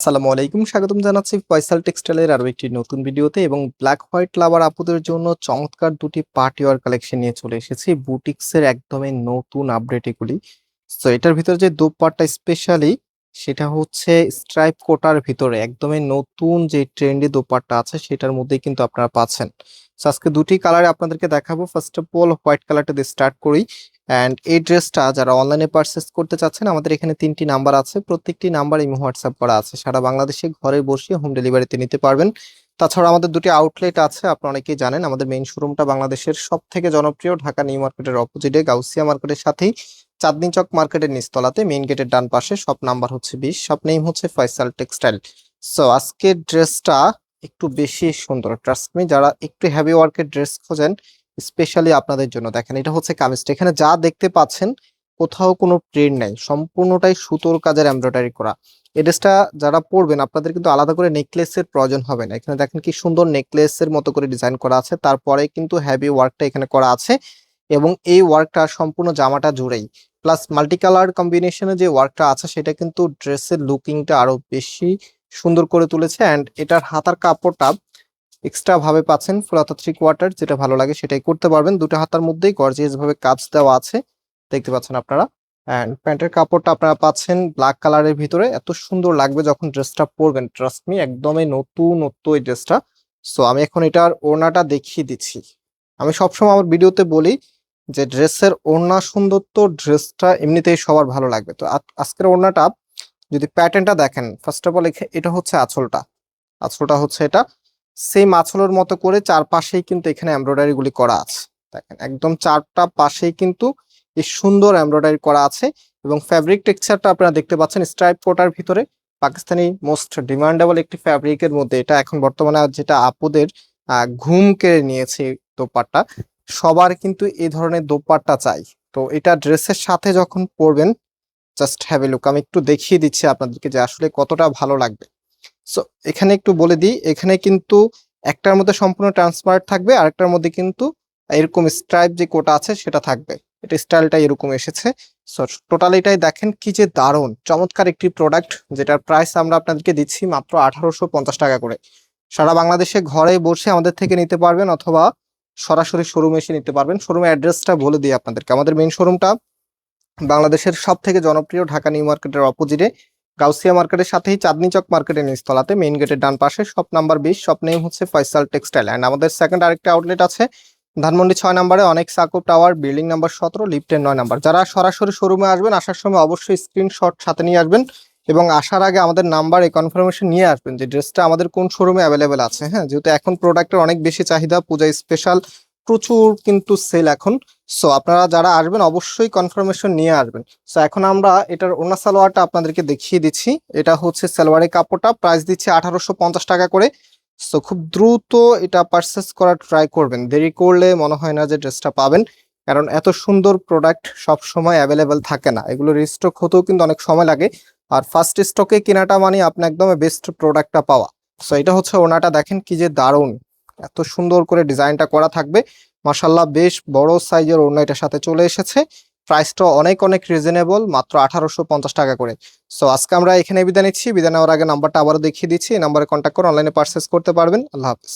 আসসালামু আলাইকুম, স্বাগতম জানাচ্ছি ফয়সাল টেক্সটাইলের আরও একটি নতুন ভিডিওতে এবং ব্ল্যাক হোয়াইট লাভার আপুদের জন্য চমৎকার দুটি পার্টিওয়ার কালেকশন নিয়ে চলে এসেছি। বুটিক্সের একদমই নতুন আপডেট এগুলি। সো এটার ভিতরে যে দোপারটা স্পেশালি সেটা হচ্ছে স্ট্রাইপ কোটার ভিতরে একদমই নতুন যে ট্রেন্ডি দোপাট্টা আছে, সেটার মধ্যেই কিন্তু আপনারা পাচ্ছেন। আজকে দুটি কালারে আপনাদেরকে দেখাবো। ফার্স্ট অফ অল হোয়াইট কালারটা দিয়ে স্টার্ট করি। অ্যান্ড এই ড্রেসটা যারা অনলাইনে পারচেস করতে চাচ্ছেন, আমাদের এখানে তিনটি নাম্বার আছে। প্রত্যেকটি নাম্বার ইমো হোয়াটসঅ্যাপ করা আছে। সারা বাংলাদেশে ঘরে বসে হোম ডেলিভারিতে নিতে পারবেন। তাছাড়া আমাদের দুটি আউটলেট আছে, আপনারা অনেকেই জানেন। আমাদের মেইন শোরুমটা বাংলাদেশের সব থেকে জনপ্রিয়, ঢাকা নিউ মার্কেটের অপোজিটে গাউসিয়া মার্কেটের সাথেই। চাঁদনি চক মার্কেটের নিচতলাতে মেইন গেটের ডান পাশে সব নাম্বার হচ্ছে বিশ। সব নেম হচ্ছে ফয়সাল টেক্সটাইল সো আজকের ড্রেসটা একটু বেশি সুন্দর। ট্রাস্ট মি যারা একটু হেভি ওয়ার্কের ড্রেস খোঁজেন স্পেশালি আপনাদের জন্য। দেখেন, এটা হচ্ছে কামিজটা। এখানে যা দেখতে পাচ্ছেন, কোথাও কোনো প্রিন্ট নাই। সম্পূর্ণটাই সুতোর কাজের এমব্রয়ডারি করা। এই ড্রেসটা যারা পরবেন, আপনাদের কিন্তু আলাদা করে নেকলেসের প্রয়োজন হবে না। এখানে দেখেন কি সুন্দর নেকলেসের মতো করে ডিজাইন করা আছে। তারপরে কিন্তু হেভি ওয়ার্কটা এখানে করা আছে এবং এই ওয়ার্কটা সম্পূর্ণ জামাটা জুড়েই। প্লাস মাল্টি কালার কম্বিনেশনে যে ওয়ার্কটা আছে, সেটা কিন্তু ড্রেসের লুকিংটা আরও বেশি সুন্দর করে তুলেছে অ্যান্ড এটার হাতার কাপড়টা এক্সট্রা ভাবে পাচ্ছেন ফুল হাতা থ্রি কোয়ার্টার যেটা ভালো লাগে সেটাই করতে পারবেন। দুটো হাতার মধ্যেই গর্জিয়াস ভাবে কাজ দেওয়া আছে, দেখতে পাচ্ছেন আপনারা। অ্যান্ড প্যান্টের কাপড়টা আপনারা পাচ্ছেন ব্ল্যাক কালারের ভিতরে। এত সুন্দর লাগবে যখন ড্রেসটা পরবেন ট্রাস্ট মি একদমই নতুন নতুন এই ড্রেসটা সো আমি এখন এটার ওড়নাটা দেখিয়ে দিচ্ছি। আমি সবসময় আমার ভিডিওতে বলি যে ড্রেসের ওড়না সুন্দর তো ড্রেসটা এমনিতেই সবার ভালো লাগবে। তো আজ- আজকের ওড়নাটা যদি প্যাটার্নটা দেখেন ফার্স্ট অফ অল এটা হচ্ছে আঁচলটা। আঁচলটা হচ্ছে এটা। সেম আঁচলের মতো করে চারপাশেই কিন্তু এখানে এমব্রয়ডারি গুলি করা আছে। দেখেন, একদম চারটা পাশেই কিন্তু এই সুন্দর এমব্রয়ডারি করা আছে এবং ফ্যাব্রিক টেক্সচারটা আপনারা দেখতে পাচ্ছেন স্ট্রাইপ কোটার ভিতরে। পাকিস্তানি মোস্ট ডিমান্ডেবল একটি ফ্যাব্রিকের মধ্যে এটা এখন বর্তমানে যেটা আপুদের ঘুম কেড়ে নিয়েছে দোপাট্টা। সবার কিন্তু এই ধরনের দোপাট্টা চাই। তো এটা ড্রেসের সাথে যখন পরবেন জাস্ট হ্যাভ এ লুক আমি একটু দেখিয়ে দিচ্ছি আপনাদেরকে যে আসলে কতটা ভালো লাগবে। সো এখানে একটু বলে দিই, এখানে কিন্তু একটার মধ্যে সম্পূর্ণ ট্রান্সপারেন্ট থাকবে, আরেকটার মধ্যে কিন্তু এরকম স্ট্রাইপ যে কোটা আছে সেটা থাকবে। এটা স্টাইলটা এরকম এসেছে। সো টোটাল এটাই দেখেন কি যে দারুণ, চমৎকার একটি প্রোডাক্ট যেটার প্রাইস আমরা আপনাদেরকে দিচ্ছি মাত্র আঠারোশো পঞ্চাশ টাকা করে। সারা বাংলাদেশে ঘরে বসে আমাদের থেকে নিতে পারবেন অথবা সরাসরি শোরুমে এসে নিতে পারবেন। শোরুমের অ্যাড্রেসটা বলে দিই আপনাদেরকে। আমাদের মেইন শোরুমটা বাংলাদেশের সব থেকে জনপ্রিয় ঢাকা নিউ মার্কেটের অপোজিটে গাউসিয়া মার্কেটের সাথেই চাঁদনি চক মার্কেটের নিচতলাতে মেইন গেটের ডান পাশে শপ নাম্বার বিশ, শপ নেম হচ্ছে ফয়সাল টেক্সটাইল। অ্যান্ড আমাদের সেকেন্ড আরেকটা আউটলেট আছে ধানমন্ডি ছয় নাম্বারে, অনেক সাকো টাওয়ার বিল্ডিং নাম্বার সতেরো, লিফটের নয় নাম্বার। যারা সরাসরি শোরুমে আসবেন, আসার সময় অবশ্যই স্ক্রিনশট সাথে নিয়ে আসবেন এবং আসার আগে আমাদের নাম্বার এই কনফার্মেশন নিয়ে আসবেন যে ড্রেসটা আমাদের কোন শোরুমে অ্যাভেলেবেল আছে। হ্যাঁ যেহেতু এখন প্রোডাক্টের অনেক বেশি চাহিদা, পূজা স্পেশাল প্রচুর কিন্তু সেল এখন। সো আপনারা যারা আসবেন, অবশ্যই কনফার্মেশন নিয়ে আসবেন। সো এখন আমরা এটার ওনা সালোয়ারটা আপনাদেরকে দেখিয়ে দিচ্ছি। এটা হচ্ছে সালোয়ারের কাপড়টা। প্রাইস দিচ্ছে আঠারোশো পঞ্চাশ টাকা করে। সো খুব দ্রুত এটা পারচেস করার ট্রাই করবেন। দেরি করলে মনে হয় না যে ড্রেসটা পাবেন। কারণ এত সুন্দর প্রোডাক্ট সব সময় অ্যাভেলেবেল থাকে না। এগুলো রিস্টক হতেও কিন্তু অনেক সময় লাগে। আর ফার্স্ট স্টকে কেনাটা মানে আপনি একদম বেস্ট প্রোডাক্টটা পাওয়া। সো এটা হচ্ছে ওনাটা। দেখেন কি যে দারুণ। এত সুন্দর করে ডিজাইনটা করা থাকবে। মাসাল্লাহ বেশ বড় সাইজের ওড়না এটার সাথে চলে এসেছে। প্রাইসটা অনেক অনেক রিজনেবল মাত্র আঠারোশো পঞ্চাশ টাকা করে। সো আজকে আমরা এখানে বিদায় নিচ্ছি। বিদায় নেওয়ার আগে নাম্বারটা আবারও দেখিয়ে দিচ্ছি। এই নাম্বারে কন্ট্যাক্ট করে অনলাইনে পারচেস করতে পারবেন। আল্লাহ হাফিজ।